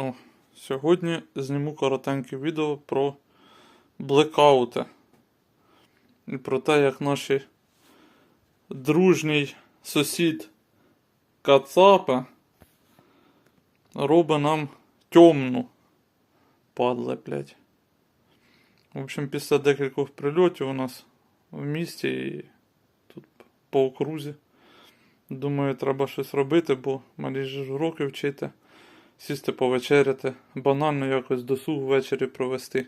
О, сьогодні зніму коротеньке відео про блекаути. І про те, як наш дружній сусід Кацапа робить нам темну. Падле, блядь. В общем, після декількох прильотів у нас в місті і тут по окрузі. Думаю, треба щось робити, бо малі ж уроки вчити сісти повечеряти, банально якось досуг ввечері провести.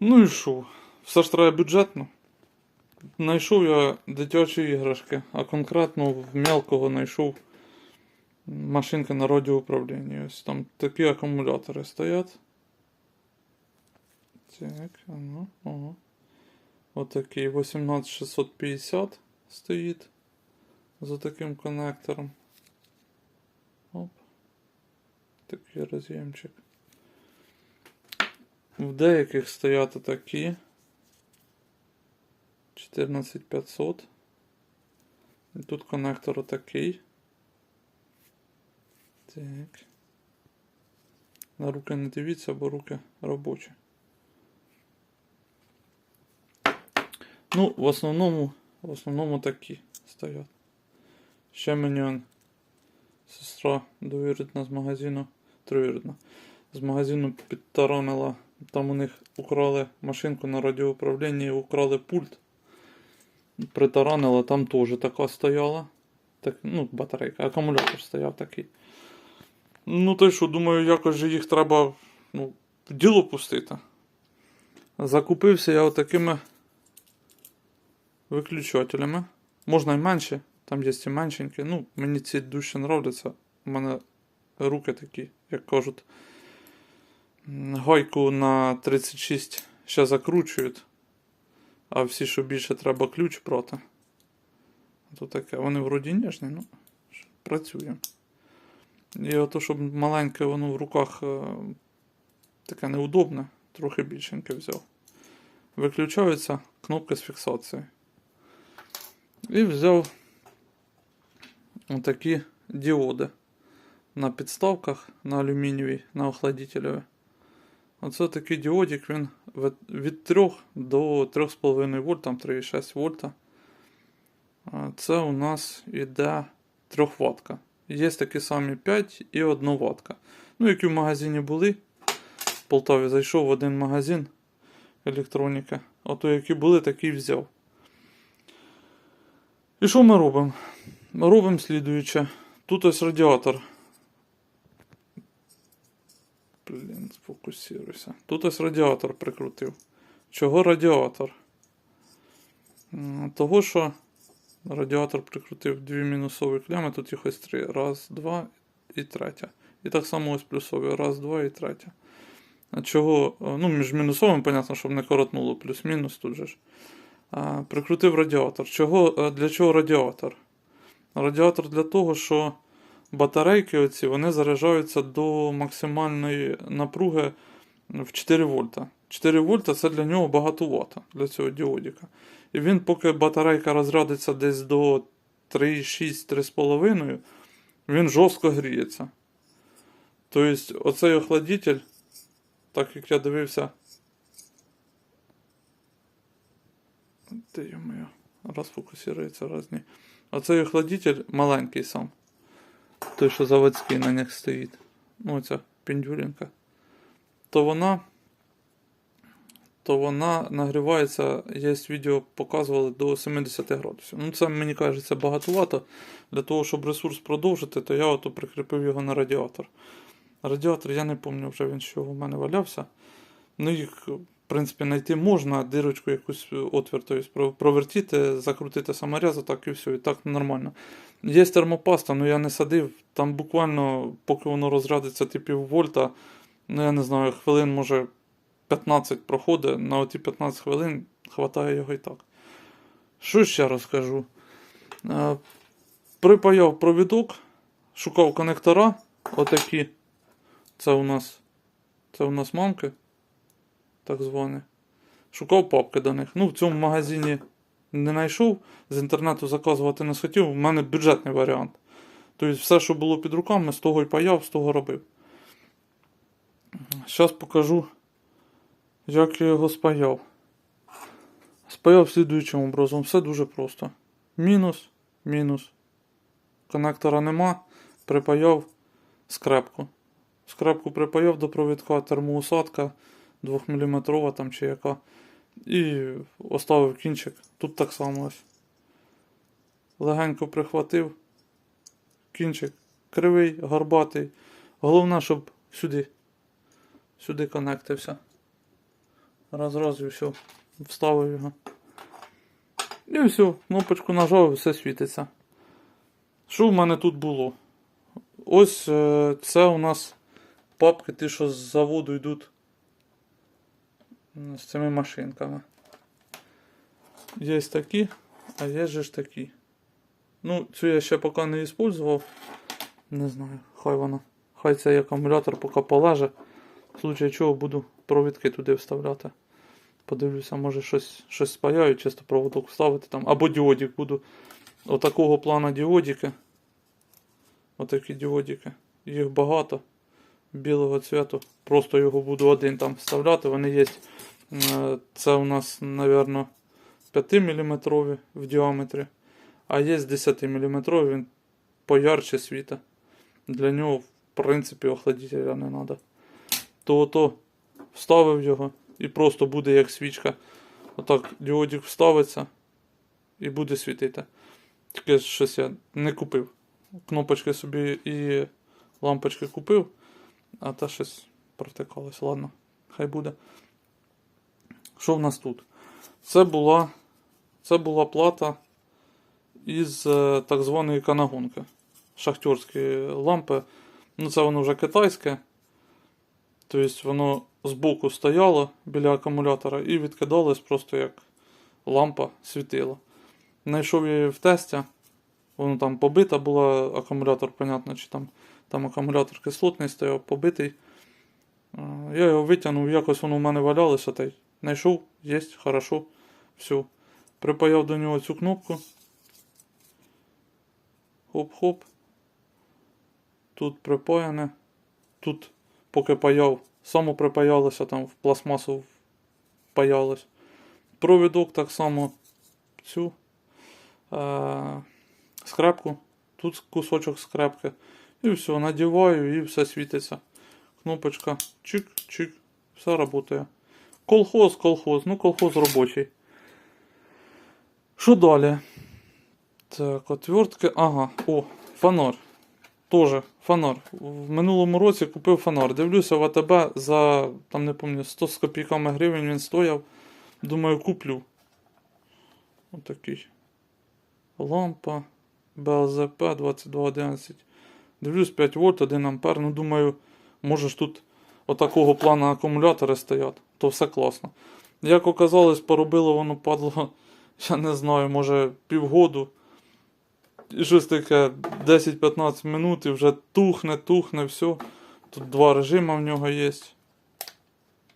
Ну і що? Все ж треба бюджетно. Знайшов я дитячі іграшки, а конкретно в мелкого знайшов машинки на радіоуправлінні. Ось там такі акумулятори стоять. Так, а ну, ого. Отакий 18650 стоїть за таким коннектором. Оп. Такий роз'ємчик. В деяких стоять такі. 14500. І тут коннектор отакий. Так. На руки не дивіться, бо руки робочі. Ну, в основному, в основному такі стоять. Ще мені он Сестра довірена з магазину. Троюрідна. З магазину підтаранила. Там у них украли машинку на радіоуправлінні і украли пульт. Притаранила, там теж така стояла. Так, ну, батарейка, акумулятор стояв такий. Ну, то що, думаю, якось же їх треба ну, в діло пустити. Закупився я отакими виключателями. Можна й менше. Там є ці меншенькі. Ну, мені ці дужче нравляться. У мене руки такі, як кажуть. Гайку на 36 ще закручують. А всі, що більше треба ключ проти. То таке. Вони вроді ніжні, ну, працює. І ото, щоб маленьке воно в руках е, таке неудобне, трохи більшеньке взяв. Виключаються кнопки з фіксацією. І взяв Отакі діоди на підставках на алюмінієвій, на охладителеві. Оце такий діодик, він від- від 3 до 3,5 вольт, там 3,6 вольта. Це у нас іде 3 ватка. Є такі самі 5 і 1 ватка. Ну, які в магазині були. В Полтаві зайшов в один магазин електроніки. Ото які були, такі взяв. І що ми робимо? Робимо слідуюче. Тут ось радіатор. Блін, сфокусируйся. Тут ось радіатор прикрутив. Чого радіатор? Того, що радіатор прикрутив дві мінусові клями, тут їх ось три. Раз, два і третя. І так само ось плюсові. Раз, два і третя. Чого? Ну, між мінусовим, понятно, щоб не коротнуло плюс-мінус тут же ж. А, прикрутив радіатор. Чого, для чого радіатор? Радіатор для того, що батарейки оці, вони заряджаються до максимальної напруги в 4 вольта. 4 вольта це для нього багато вата, для цього діодіка. І він, поки батарейка розрядиться десь до 3,6-3,5, він жорстко гріється. Тобто, оцей охладитель, так як я дивився. Де йому? Раз фокусується, раз ні. Оцей охладитель маленький сам. Той, що заводський на них стоїть. Ну, ця піндюлінка. То вона. То вона нагрівається, є відео показували до 70 градусів. Ну, це мені кажеться багатовато. Для того, щоб ресурс продовжити, то я ото прикріпив його на радіатор. Радіатор, я не пам'ятаю вже він, що в мене валявся. Ну, їх, в принципі, знайти можна, дирочку якусь отвір, тобто провертіти, закрутити саморез, так і все, і так нормально. Є термопаста, але я не садив. Там буквально, поки воно розрядиться типів вольта, ну я не знаю, хвилин, може 15 проходить, на оті 15 хвилин хватає його і так. Що ще розкажу? Е, Припаяв провідок, шукав конектора, отакі. Це у нас, це у нас мамки так звані. Шукав папки до них. Ну, в цьому магазині не знайшов, з інтернету заказувати не схотів, у мене бюджетний варіант. Тобто все, що було під руками, з того й паяв, з того робив. Зараз покажу, як я його спаяв. Спаяв слідуючим образом. Все дуже просто. Мінус, мінус. Коннектора нема. Припаяв скрепку. Скрепку припаяв до провідка термоусадка 2 мм там чи яка. І оставив кінчик. Тут так само ось. Легенько прихватив. Кінчик кривий, горбатий. Головне, щоб сюди. Сюди коннектився. Раз, раз і все. Вставив його. І все, кнопочку нажав, і все світиться. Що в мене тут було? Ось е, це у нас папки, ті, що з заводу йдуть з цими машинками. Є такі, а є ж такі. Ну, цю я ще поки не використовував. Не знаю, хай вона. Хай цей акумулятор поки полеже. В случае чого буду провідки туди вставляти. Подивлюся, може щось, щось спаяю, чисто проводок вставити там. Або діодик буду. Отакого плана діодики. Отакі діодики. Їх багато. Білого цвіту. Просто його буду один там вставляти. Вони є. Е, Це у нас, мабуть, 5 мм в діаметрі. А є 10 мм, він поярче світа. Для нього, в принципі, охладителя не треба. То ото вставив його і просто буде як свічка. Отак діодик вставиться і буде світити. Тільки щось я не купив. Кнопочки собі і лампочки купив, а та щось протикалось. Ладно, хай буде. Що в нас тут? Це була, це була плата із е, так званої канагонки. Шахтерські лампи. Ну, це воно вже китайське. Тобто воно збоку стояло біля акумулятора і відкидалось просто як лампа світила. Знайшов я її в тесті. Воно там побита була, акумулятор, понятно, чи там, там акумулятор кислотний стояв, побитий. Я його витягнув, якось воно в мене валялося. Та й знайшов, є, хорошо, все. Припаяв до нього цю кнопку. Хоп-хоп. Тут припаяне. Тут поки паяв, само припаялося, там в пластмасу впаялось. Провідок так само цю е- скрепку. Тут кусочок скрепки. І все, надіваю і все світиться. Кнопочка чик-чик, все працює. Колхоз, колхоз, ну колхоз робочий. Що далі? Так, отвертки. Ага, о, фонар. Тоже фонар. В минулому році купив фонар. Дивлюся в АТБ за, там не пам'ятаю, 100 з копійками гривень він стояв. Думаю, куплю. Отакий. Лампа. БЛЗП 2211. Дивлюсь 5 вольт, 1 ампер. Ну, думаю, може ж тут отакого плану акумулятори стоять. То все класно. Як оказалось, поробило воно падло, я не знаю, може півгоду. І щось таке 10-15 минут і вже тухне, тухне, все. Тут два режими в нього є.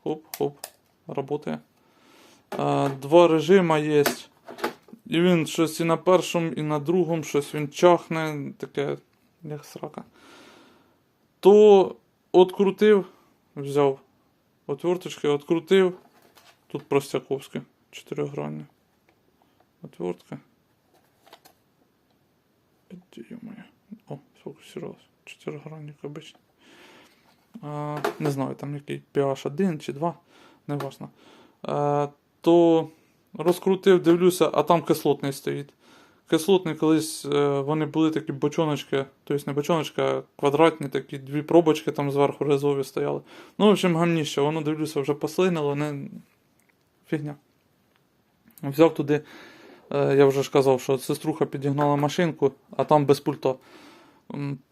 Хоп-хоп, работає. А, два режими є. І він щось і на першому, і на другому, щось він чахне, таке, як срака. То открутив, взяв отверточки, открутив. Тут простяковське, чотиригранне. Отвертка. Ё-моё. О, сфокусировалось. Чотиригранник обичний. А, не знаю, там який pH 1 чи 2, не важно. А, то розкрутив, дивлюся, а там кислотний стоїть. Кислотний колись е, вони були такі бочоночки, тобто не бочоночки, а квадратні такі дві пробочки там зверху резові стояли. Ну, в общем, гамніще, воно дивлюся, вже послинило, не фігня. Взяв туди, е, я вже ж казав, що сеструха підігнала машинку, а там без пульта.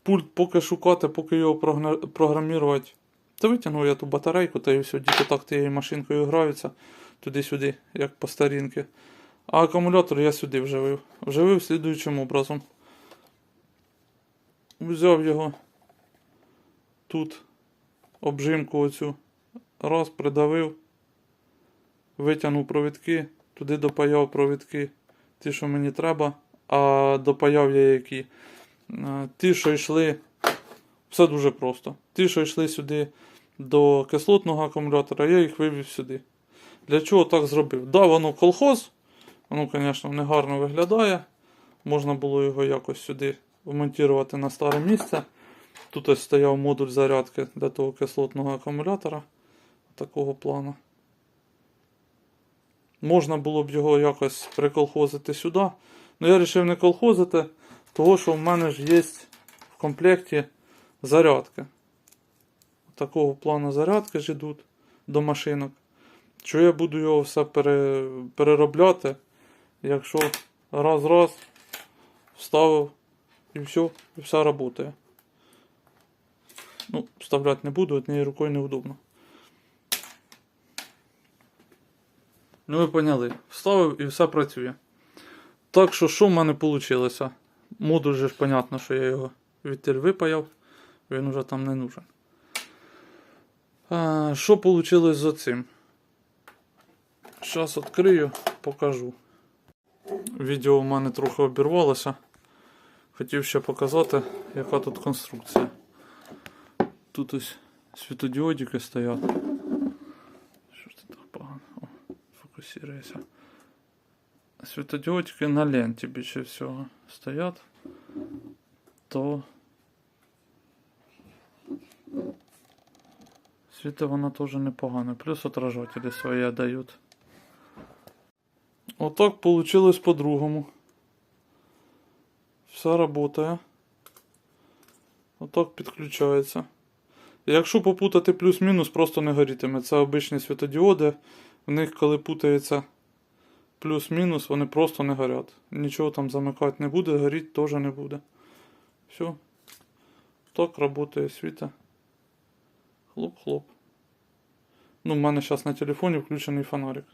Пульт поки шукати, поки його програмувати. Та витягнув я ту батарейку, та і все, діти так тією машинкою граються туди-сюди, як по старінки. А акумулятор я сюди вживив. Вживив слідуючим образом. Взяв його тут, обжимку оцю. Раз, придавив, витягнув провідки, туди допаяв провідки, ті, що мені треба, а допаяв я які. Е, Ті, що йшли, все дуже просто. Ті, що йшли сюди до кислотного акумулятора, я їх вивів сюди. Для чого так зробив? Да, воно колхоз, воно, звісно, не гарно виглядає. Можна було його якось сюди вмонтувати на старе місце. Тут ось стояв модуль зарядки для того кислотного акумулятора такого плану. Можна було б його якось приколхозити сюди. Ну я вирішив не колхозити, того що в мене ж є в комплекті зарядки. Такого плану зарядки ж йдуть до машинок. Що я буду його все переробляти, якщо раз-раз вставив і все, і все працює. Ну, вставляти не буду, однією рукою неудобно. Ну, ви поняли. Вставив і все працює. Так що, що в мене вийшло? Модуль же ж понятно, що я його відтіль випаяв, він уже там не нужен. А, що вийшло з цим? Зараз відкрию, покажу. Відео в мене трохи обірвалося. Хотів ще показати, яка тут конструкція. Тут ось світодіодики стоять. Що ж це так погано? О, фокусується. Світодіодики на ленті більше всього стоять. То світи вона теж непогано. Плюс отражателі свої дають. Отак получилось по-другому. Все работає. Отак підключається. Якщо попутати плюс-мінус, просто не горітиме. Це обичні світодіоди. В них, коли путається плюс-мінус, вони просто не горять. Нічого там замикати не буде, горіти теж не буде. Все. Так працює світа. Хлоп-хлоп. Ну, в мене зараз на телефоні включений фонарик.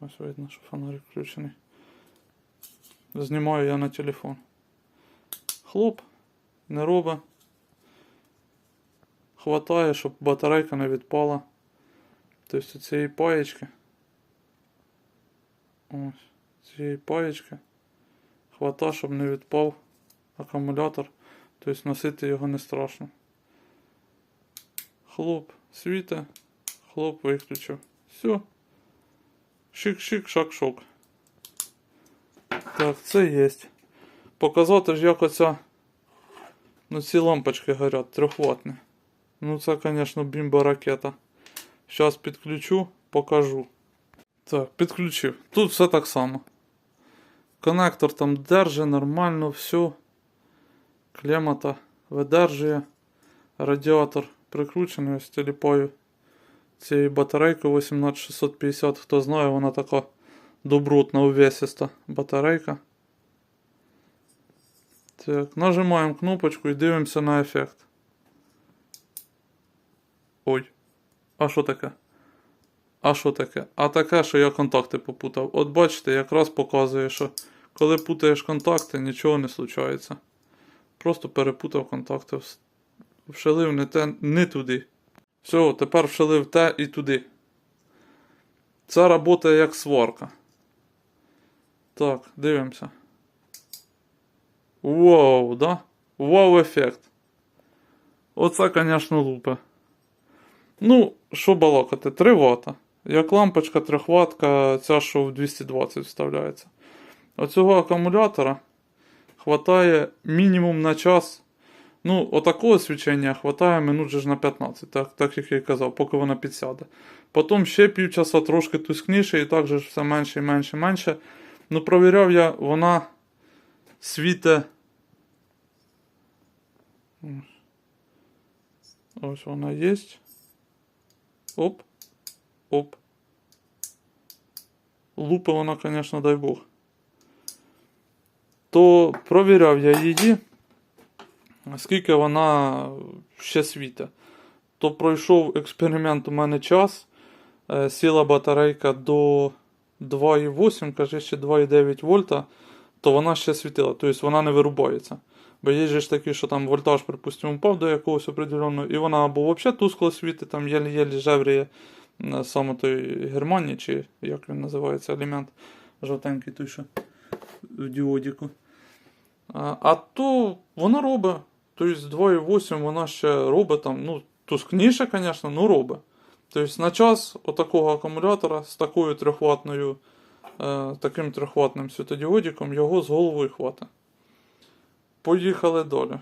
Ось видно, що фонарик включений. Знімаю я на телефон. Хлоп, не робить. Хватає, щоб батарейка не відпала. Тобто цієї паєчки. Ось, цієї паєчки. Хвата, щоб не відпав акумулятор. Тобто носити його не страшно. Хлоп, світе, хлоп виключив. Все. Шик-шик, шак-шок. Так, це є. Показати ж, як оця. Ну, ці лампочки горять, трьохватні. Ну, це, звісно, бімба ракета. Зараз підключу, покажу. Так, підключив. Тут все так само. Коннектор там держить нормально, все. Клемата видержує. Радіатор прикручений, ось теліпаю цією батарейкою 18650. Хто знає, вона така добротна увесиста батарейка. Так, нажимаємо кнопочку і дивимося на ефект. Ой. А що таке? А що таке? А таке, що я контакти попутав. От бачите, якраз показує, що коли путаєш контакти, нічого не случається. Просто перепутав контакти. Вшилив не, те, не туди. Все, тепер вшилив те і туди. Це працює як сварка. Так, дивимося. Вау, да? Вау ефект. Оце, звісно, лупе. Ну, що балакати, 3 Вт. Як лампочка 3 ватка, ця, що в 220 вставляється. Оцього акумулятора хватає мінімум на час. Ну, отакого свічення хватає минут же ж на 15, так, так як я і казав, поки вона підсяде. Потім ще півчаса трошки тускніше, і так же ж все менше і менше і менше. Ну, провіряв я, вона світе. Ось вона є. Оп. Оп. Лупи вона, звісно, дай Бог. То провіряв я її, скільки вона ще світе. То пройшов експеримент у мене час. Е, Сіла батарейка до 2,8, каже, ще 2,9 вольта, то вона ще світила, тобто вона не вирубається. Бо є ж такі, що там вольтаж, припустимо, впав до якогось определеного, і вона або взагалі тускло світить, там єлі-єлі жевріє саме той Германії, чи як він називається елемент жовтенький той, що в діодіку. А, а то вона робить. Тобто 2,8 вона ще робить там, ну, тускніше, звісно, ну робить. Тобто на час отакого акумулятора з такою трьохватною, е, таким трьохватним світодіодиком його з головою хватить. Поїхали далі.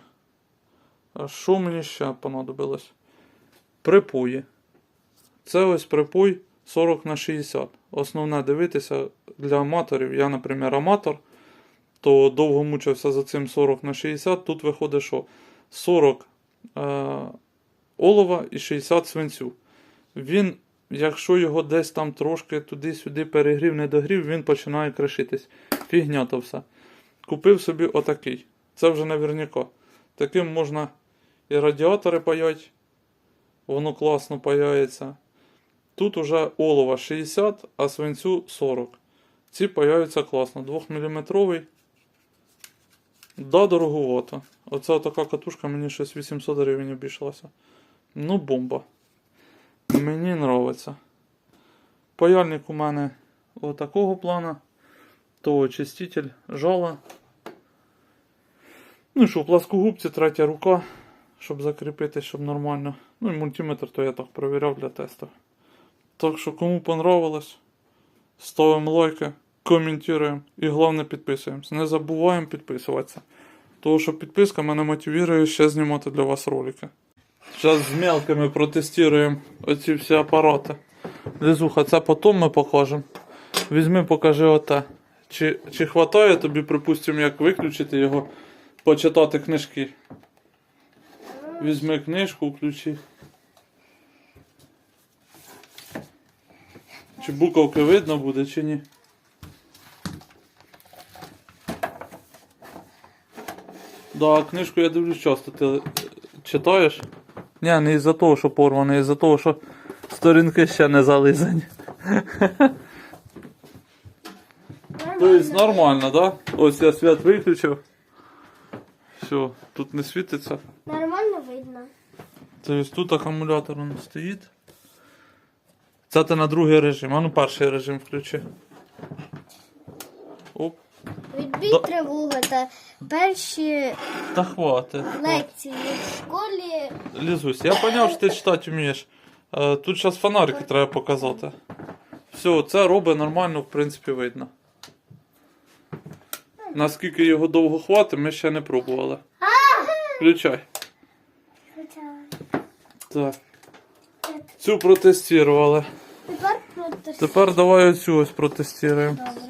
Що мені ще понадобилось? Припої. Це ось припой 40 на 60. Основне дивитися для аматорів. Я, наприклад, аматор, то довго мучився за цим 40 на 60. Тут виходить, що 40 е, олова і 60 свинцю. Він, якщо його десь там трошки туди-сюди перегрів, не догрів, він починає кришитись. Фігня то все. Купив собі отакий. Це вже наверняка. Таким можна і радіатори паять. Воно класно паяється. Тут уже олова 60, а свинцю 40. Ці паяються класно. 2-мм. Да, дороговато. Оця така катушка мені щось 800 гривень обійшлася. Ну, бомба. Мені нравиться. Паяльник у мене отакого плана. То очиститель, жала. Ну і що, в пласкогубці третя рука, щоб закріпити, щоб нормально. Ну і мультиметр, то я так перевіряв для тесту. Так що, кому понравилось, ставимо лайки, коментуємо і головне підписуємося. Не забуваємо підписуватися. Тому що підписка мене мотивує ще знімати для вас ролики. Зараз з мелкими протестуємо оці всі апарати. Лізуха, це потім ми покажемо. Візьми, покажи оте. Чи, чи хватає тобі, припустимо, як виключити його, почитати книжки. Візьми книжку, включи. Чи буковки видно буде, чи ні? Да, книжку я дивлюсь часто. Ти читаєш? Ні, не із-за того, що порвано, із-за того, що сторінки ще не зализані. Тобто нормально, да? Ось я світ виключив. Все, тут не світиться. Нормально видно. Тобто тут акумулятор он стоїть. Це ти на другий режим. А ну перший режим включи. Оп. Відбій Да. та перші Та хватить. лекції в школі. Лізусь, я поняв, що ти читати вмієш. Е, Тут зараз фонарики треба показати. Все, це робить нормально, в принципі, видно. Наскільки його довго хватить, ми ще не пробували. Включай. Так. Цю протестували. Тепер давай оцю ось протестуємо. добре.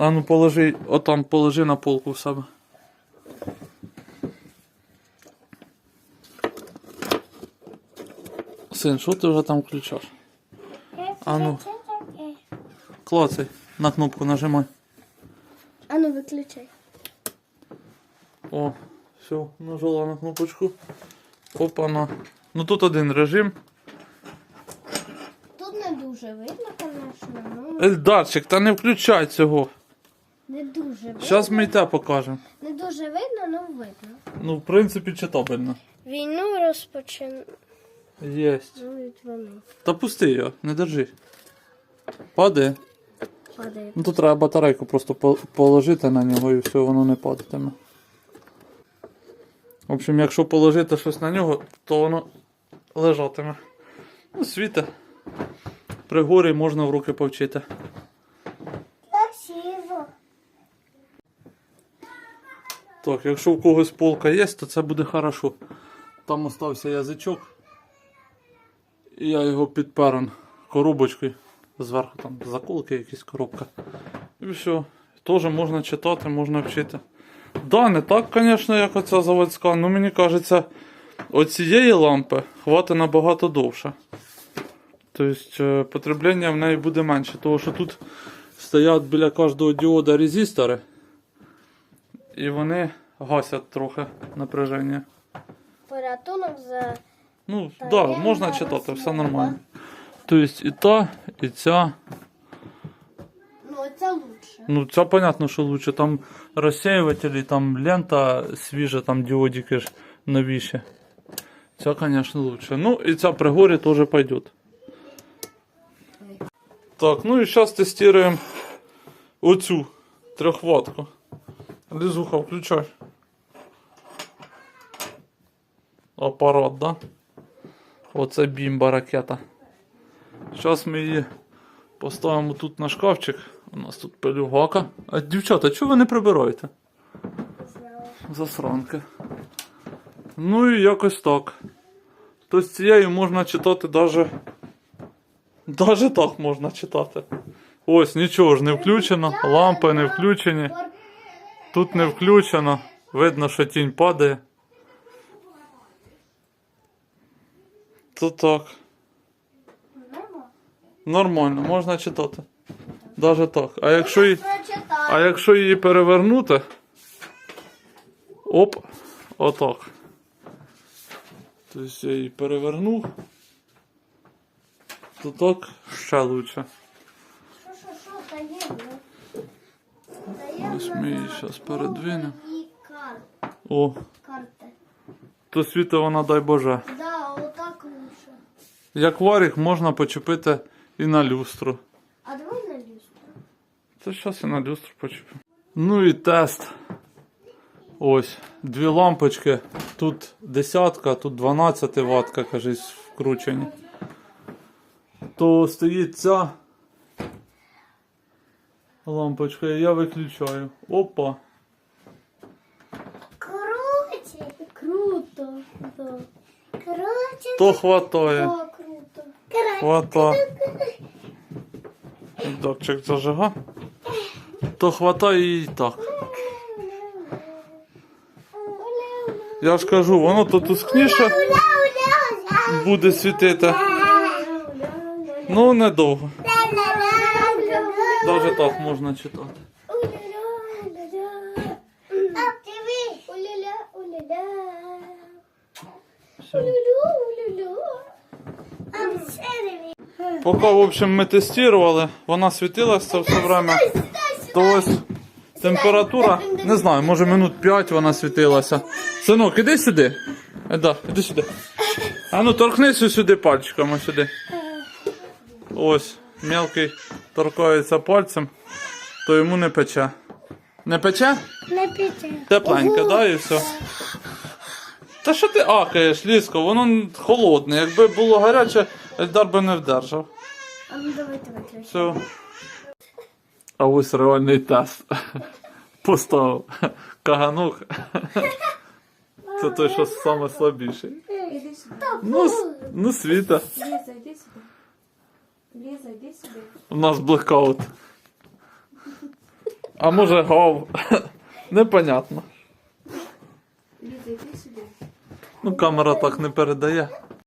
А ну положи, отам положи на полку в себе. Син, що ти вже там включаєш? А ну. Клацай, на кнопку нажимай. А ну виключай. О, все, нажала на кнопочку. Опа-на. Ну тут один режим. Тут не дуже видно, звісно. Ну, Ельдарчик, та не включай цього. Видно. Зараз ми й те покажемо. Не дуже видно, але видно. Ну, в принципі, читабельно. Війну розпочинають Єсть. вони. Та пусти його, не держи. Падає. Падає. Ну тут треба батарейку просто по- положити на нього і все, воно не падатиме. В общем, якщо положити щось на нього, то воно лежатиме. Ну, світе. При горі можна в руки повчити. Так, якщо в когось полка є, то це буде хорошо. Там остався язичок. Я його підперен коробочкою. Зверху там заколки якісь коробка. І все. Теж можна читати, можна вчити. Да, не так, звісно, як оця заводська, але мені кажеться, оцієї лампи хватить набагато довше. Тобто е, потреблення в неї буде менше, тому що тут стоять біля кожного діода резистори. І вони гасять трохи напряження. Порятунок за Ну, так, да, можна читати, все нормально. Тобто і та, і ця. ну це лучше. Ну, це понятно, що лучше. Там розсіювателі, там лента свіжа, там діодики ж новіші. Ця, звісно, лучше. Ну, і ця при горі теж пойдет. Так, ну і зараз тестуємо оцю трьохватку. Лізуха, включай. Апарат, да? Оце бімба ракета. Зараз ми її поставимо тут на шкафчик. У нас тут пелюгака. А дівчата, чого ви не прибираєте? Засранки. Ну і якось так. То з цією можна читати даже. Даже так можна читати. Ось, нічого ж не включено, лампи не включені. Тут не включено. Видно, що тінь падає. То так. Нормально, можна читати. Даже так. А якщо її, а якщо її перевернути. Оп, отак. Тобто я її перевернув. То так ще лучше. Ось ми її щас передвинемо. О, карти. то світа вона дай Боже. Да, отак лучше. Як варік можна почепити і на люстру. А давай на люстру. Це зараз і на люстру почепив. Ну і тест. Ось, дві лампочки. Тут десятка, тут 12 ватка, кажись, вкручені. То стоїть ця лампочка, я виключаю. Опа. Круто. Круто. Да. Короче, То хватає. да, круто. Хвата. Датчик зажига. То хватає і так. Я ж кажу, воно то тускніше буде світити. Ну, недовго. Навіть так можна читати. Поки, в общем, ми тестували, вона світилася це все время. То ось температура, не знаю, може минут 5 вона світилася. Синок, іди сюди. Еда, іди сюди. А ну торкнися сюди пальчиками сюди. Ось, мелкий торкається пальцем, то йому не пече. Не пече? Не пече. Тепленьке, да, і все. Та що ти акаєш, Ліско, воно холодне. Якби було гаряче, Ельдар би не вдержав. А ну давай, давай, давай. Все. А ось реальний тест. Поставив. Каганух. Це той, що саме слабіший. Иди сюда. Ну, с- ну світа. Лиза, иди сюда. Лиза, йди сюди. У нас блекаут. А може гав. Непонятно. Лиза, йди сюди. Ну, камера так не передає.